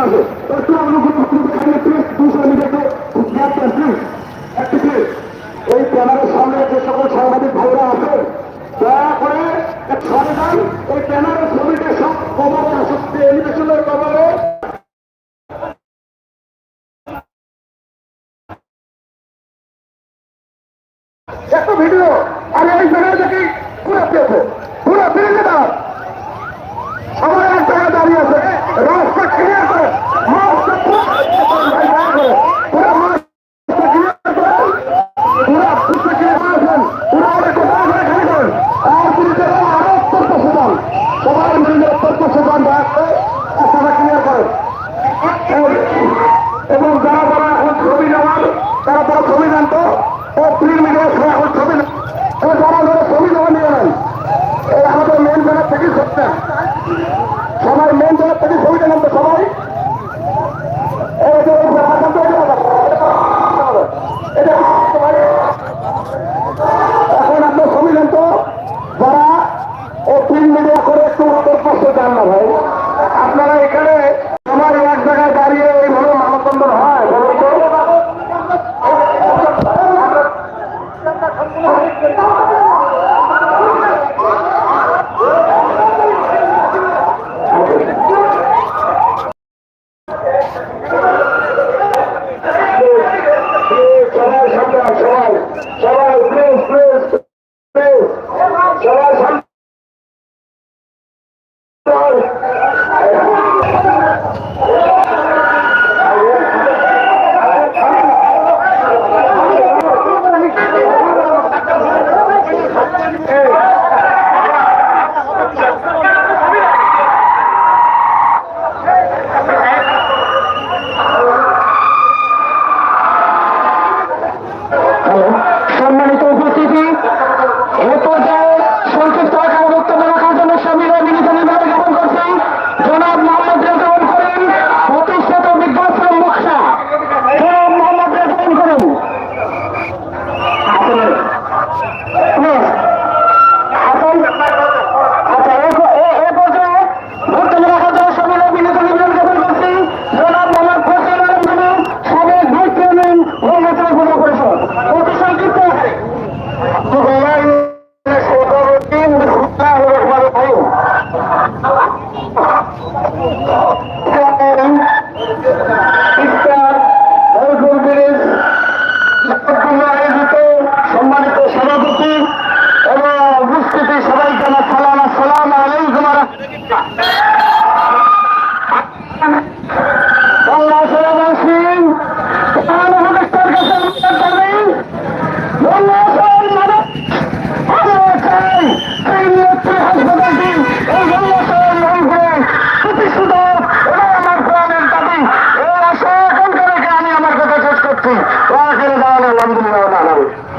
হবে তারপরে অনুগ্রহ দাঁড়িয়েছে দুশো মিটারে গুজরাট পার্টি একটিকে এই ক্যামেরার সামনে যে সকল সাংবাদিক ভাইরা আছে, দয়া করে সরে যান। এই ক্যামেরার ছবিটা সব কবরে আসক্তি, এলিভেশনের কবরে একটা ভিডিও আর এই জায়গায় দেখি, পুরো পেয়েছে পুরো ফিরে যেতাম সবাই এক জায়গায় দাঁড়িয়ে আছে। রাস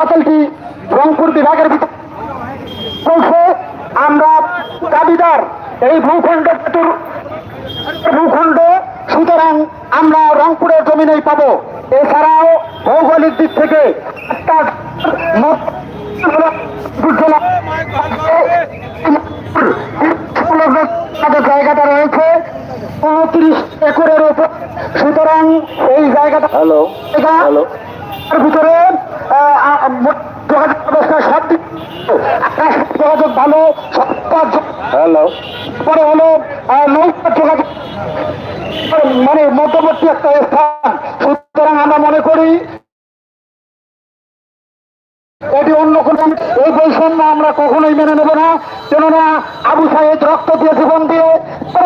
হাসপাতালটি রংপুর বিভাগের ভিতরে আমরা দাবিদার এই ভূখণ্ড ভূখণ্ড সুতরাং আমরা রংপুরের জমিনেই পাবো। এছাড়াও ভৌগোলিক দিক থেকে জায়গাটা রয়েছে পঁয়ত্রিশ একরের উপর। সুতরাং এই জায়গাটা হ্যালো ভিতরে মানে মধ্যবর্তী একটা স্থান। সুতরাং আমরা মনে করি এটি অন্য কোনো এই বৈষম্য আমরা কখনোই মেনে নেব না। কেননা আবু সাহেব রক্ত দিয়ে জীবন দিয়ে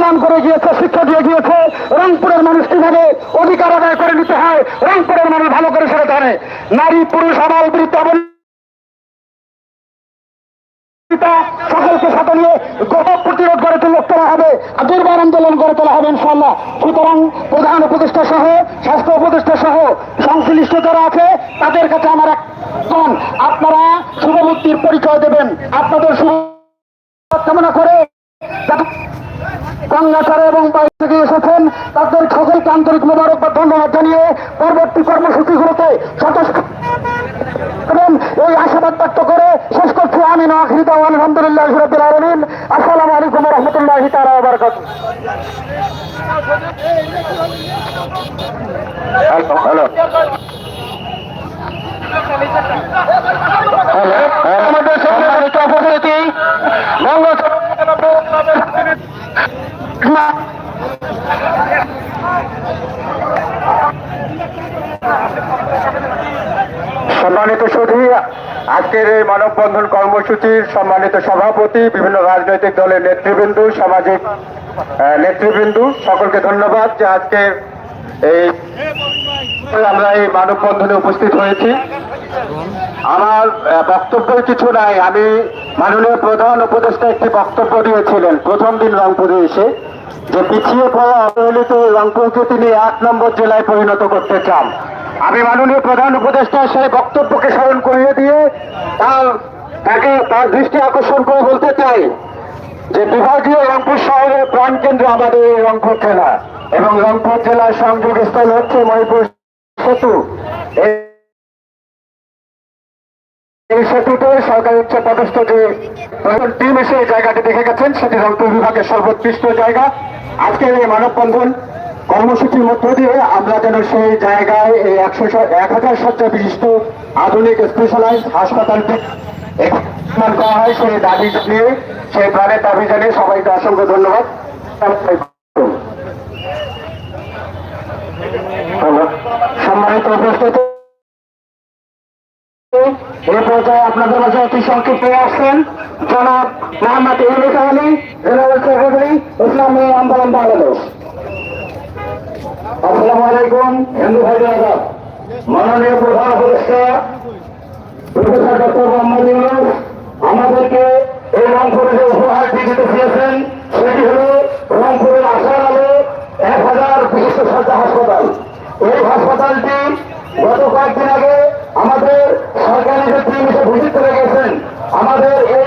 প্রমাণ করে গিয়েছে, শিক্ষা দিয়ে গিয়েছে। রংপুরের মানুষ কীভাবে অধিকার আদায় করে নিতে হয়, রংপুরের মানুষ ভালো করে সেটা জানে। নারী, পুরুষ, আবাল পিতা সকলকে সাথে নিয়ে প্রতিরোধ করে তুলে হবে দুর্বার আন্দোলন করে তোলা হবে ইনশাল্লাহ সুতরাং প্রধান উপদেষ্টা সহ, স্বাস্থ্য উপদেষ্টা সহ, সংশ্লিষ্ট যারা আছে, তাদের কাছে আমার এক আপনারা শুভবুদ্ধির পরিচয় দেবেন। আপনাদের শুভ কামনা করে গঙ্গাচারে এবং বাইরে থেকে এসেছেন তাদের সকলকে আন্তরিক মোবারকবাদ ধন্যবাদ জানিয়ে পরবর্তী কর্মসূচিগুলোতে এবং এই আশাবাদ ব্যক্ত করে শেষ করছি। আমি আখিরিদা আলহামদুলিল্লাহ রবিল আলমিন। আসসালামু আলাইকুম রহমতুল্লাহ তারা বারকাত হ্যালো হ্যালো আমাদের সম্মানিত অপরাধী। বঙ্গ সম্মানিত সুধী আজকের এই মানববন্ধন কর্মসূচির সম্মানিত সভাপতি, বিভিন্ন রাজনৈতিক দলের নেতৃবৃন্দ, সামাজিক নেতৃবৃন্দ, সকলকে ধন্যবাদ যে আজকের এই আমরা এই মানববন্ধনে উপস্থিত হয়েছি। আমার বক্তব্য কিছু নাই। আমি মাননীয় প্রধান উপদেষ্টা একটি বক্তব্য দিয়েছিলেন। প্রথম দিন রংপুরে এসে। যে পিছিয়ে পড়া অবহেলিত রংপুরকে তিনি এক নম্বর জেলায় পরিণত করতে চান। আমি মাননীয় প্রধান উপদেষ্টা সেই বক্তব্যকে স্মরণ করিয়ে দিয়ে তার তাকে তার দৃষ্টি আকর্ষণ করে বলতে চাই যে বিভাগীয় রংপুর শহরের প্রাণকেন্দ্র আমাদের এই রংপুর জেলা এবং রংপুর জেলার সংযোগস্থল হচ্ছে মহিপুর সেতু। এই- সেতুতে সরকারি উচ্চ পদস্থ যে টিম এসে জায়গাটি দেখে গেছেন, সেটি রংপুর বিভাগের সর্বোৎকৃষ্ট জায়গা। আজকের এই মানববন্ধন কর্মসূচির মধ্য দিয়ে আমরা যেন সেই জায়গায় এই একশো এক হাজার শয্যা বিশিষ্ট আধুনিক স্পেশালাইজ হাসপাতালটি নির্মাণ করা হয়, সেই দাবি জানিয়ে, সেই প্রাণের দাবি জানিয়ে সবাইকে অসংখ্য ধন্যবাদ। সম্মানিত উপস্থিতি। এই পর্যায়ে আপনাদের মাঝে অতি সংক্ষিপ্ত আসছেন জনাব মোহাম্মদ ইউনুস আলী, জেনারেল সেক্রেটারি, ইসলামী আন্দোলন বাংলাদেশ। আসসালামু আলাইকুম, হিন্দু ভাইরা মাননীয় প্রধান উপদেষ্টা, প্রফেসর ডক্টর মোহাম্মদ ইউনুস, আমাদেরকে এই রংপুরে যে উপহারটি দিতে চেয়েছেন সেটি হল রংপুরের আশার আলো এক হাজার বিশিষ্ট সজ্জা হাসপাতাল। এই হাসপাতালটি গত কয়েকদিন আগে আমাদের সরকারি যে টিম এসে ভিজিট করে গেছেন আমাদের এই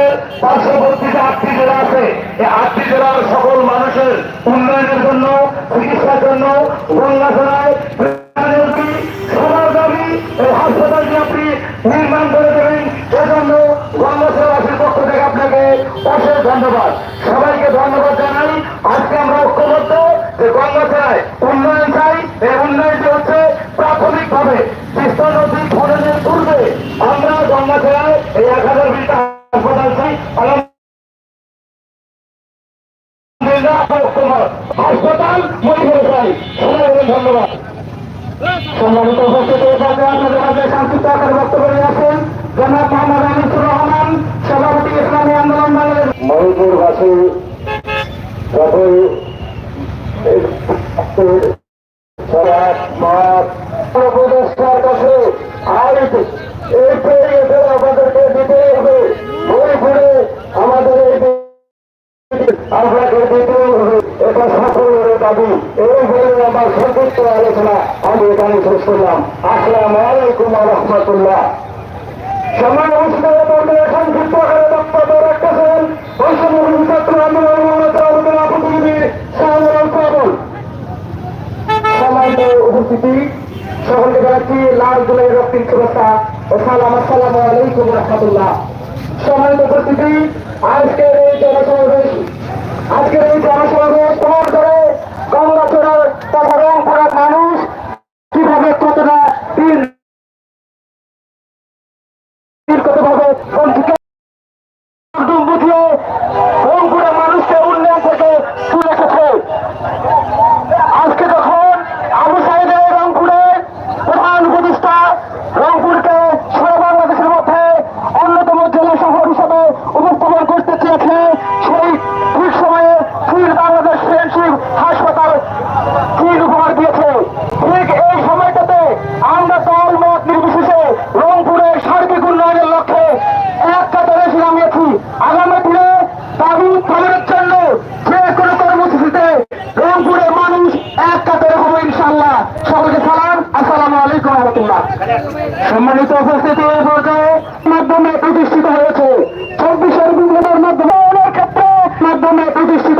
পার্শ্ববর্তী যে আটটি জেলা আছে, এই আটটি জেলার সকল মানুষের উন্নয়নের জন্য, চিকিৎসার জন্য, গঙ্গা জেলায় সবার দাবি, এই হাসপাতালটি আপনি নির্মাণ করে দেবেন। এজন্য গঙ্গাসেবাসীর পক্ষ থেকে আপনাকে অশেষ ধন্যবাদ। সবাইকে ধন্যবাদ জানাই। আজকে আমরা ঐক্যবদ্ধ যে গঙ্গাছড়ায় উন্নয়ন চাই এই উন্নয়নটি হচ্ছে প্রাথমিকভাবে তিস্তা নদী খননের পূর্বে আমরা গঙ্গাছড়ায় এই এক হাজার বিটা হাসপাতাল চাই আলহামদুলিল্লাহ, আমরা ঐক্যবদ্ধ। হাসপাতাল মরিপুরে চাই সবাইকে ধন্যবাদ সম্মানিত উপস্থিত এখানে আপনাদের মাঝে সংক্ষিপ্ত আকারে বক্তব্য নিয়ে আসেন জনাব মোহাম্মদ আনিসুর রহমান সভাপতি ইসলামী আন্দোলন বাংলাদেশ। মহিপুরবাসী যখন উপদেষ্টার কাছে আর এই পেরিয়ে আমাদেরকে দিতে হবে। মহিপুরে আমাদের এই আপনাকে দিতে দাবি এই বলে আমার সংক্ষিপ্ত আলোচনা। আমি এখানে শেষ করলাম। আসসালাম আলাইকুম রহমতুল্লাহ। সময় অনুষ্ঠিত সংক্ষিপ্ত উপস্থিতি, সকলকে জানাচ্ছি লাল জুলাই রক্তিম শুভেচ্ছা ও আসসালাম আলাইকুম রহমতুল্লাহ। সম্মানিত উপস্থিতি, আজকের এই জনসমাবেশ আজকের এই জনসমাবেশ তোমার ধরে কমলাপুরের তথা রংপুরের মানুষ মাধ্যমে প্রতিষ্ঠিত হয়েছে। চব্বিশের বিভিন্ন মাধ্যমে অনেক ক্ষেত্রে মাধ্যমে প্রতিষ্ঠিত